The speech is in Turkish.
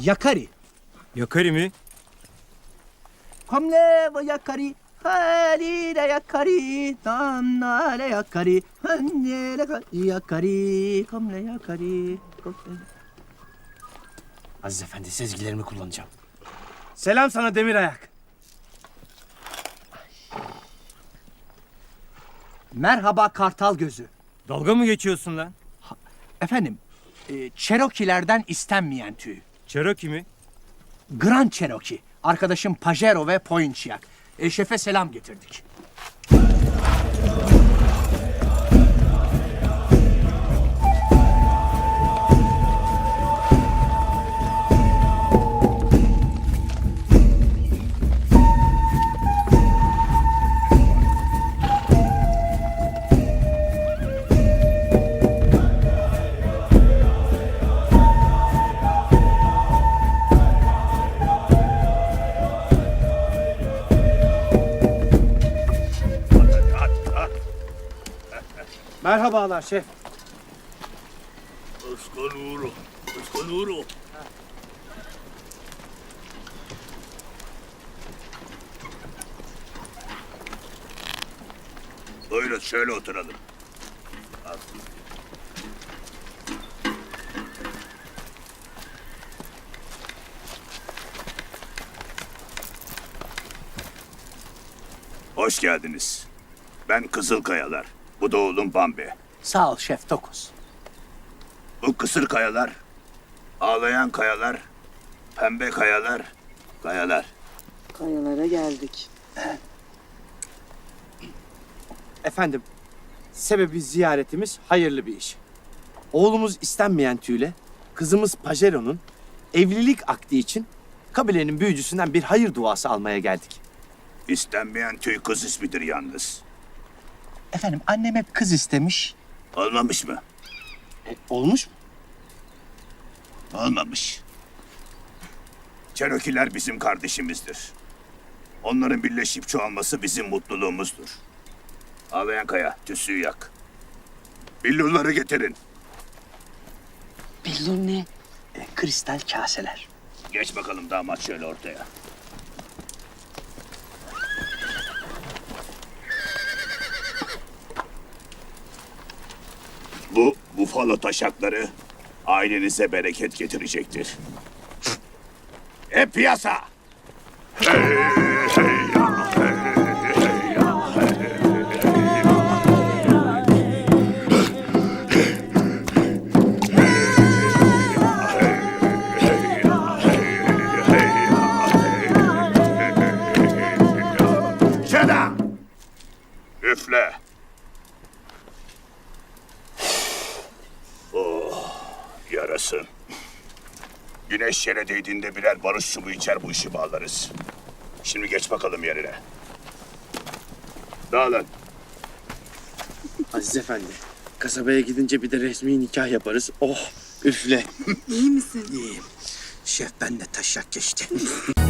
Yakari. Yakari mi? Komle ve yakari. Halile yakari. Nannale yakari. Hannele yakari. Komle yakari. Aziz Efendi sezgilerimi kullanacağım. Selam sana demir ayak. Merhaba kartal gözü. Dalga mı geçiyorsun lan? Efendim, e, Cherokee'lerden istenmeyen tüy. Cherokee mi? Grand Cherokee. Arkadaşım Pajero ve Pontiac. E, selam getirdik. Merhabalar şef. Escanuro, escanuro. Buyurun şöyle oturalım. Hoş geldiniz. Ben Kızılkayalar. Bu da oğlum Bambi. Sağ ol şef Dokuz. Bu kısır kayalar, ağlayan kayalar, pembe kayalar, kayalar. Kayalara geldik. Efendim, sebebi ziyaretimiz hayırlı bir iş. Oğlumuz istenmeyen tüyle, kızımız Pajero'nun evlilik akdi için kabilenin büyücüsünden bir hayır duası almaya geldik. İstenmeyen tüy kız ismidir yalnız. Efendim annem hep kız istemiş. Olmamış mı? E, olmuş mu? Olmamış. Cherokee'ler bizim kardeşimizdir. Onların birleşip çoğalması bizim mutluluğumuzdur. Ağlayan kaya, tüsüyü yak. Billurları getirin. Billur ne? E, kristal kaseler. Geç bakalım damat şöyle ortaya. Bu bufalo taşakları ailenize bereket getirecektir. Hep piyasa! Şeda! Üfle! Yarasın. Güneş yere değdiğinde birer barış sumu içer bu işi bağlarız. Şimdi geç bakalım yerine. Dağılın. Aziz Efendi, kasabaya gidince bir de resmi nikah yaparız. Oh, üfle. İyi misin? İyiyim. Şef ben de taşak geçti.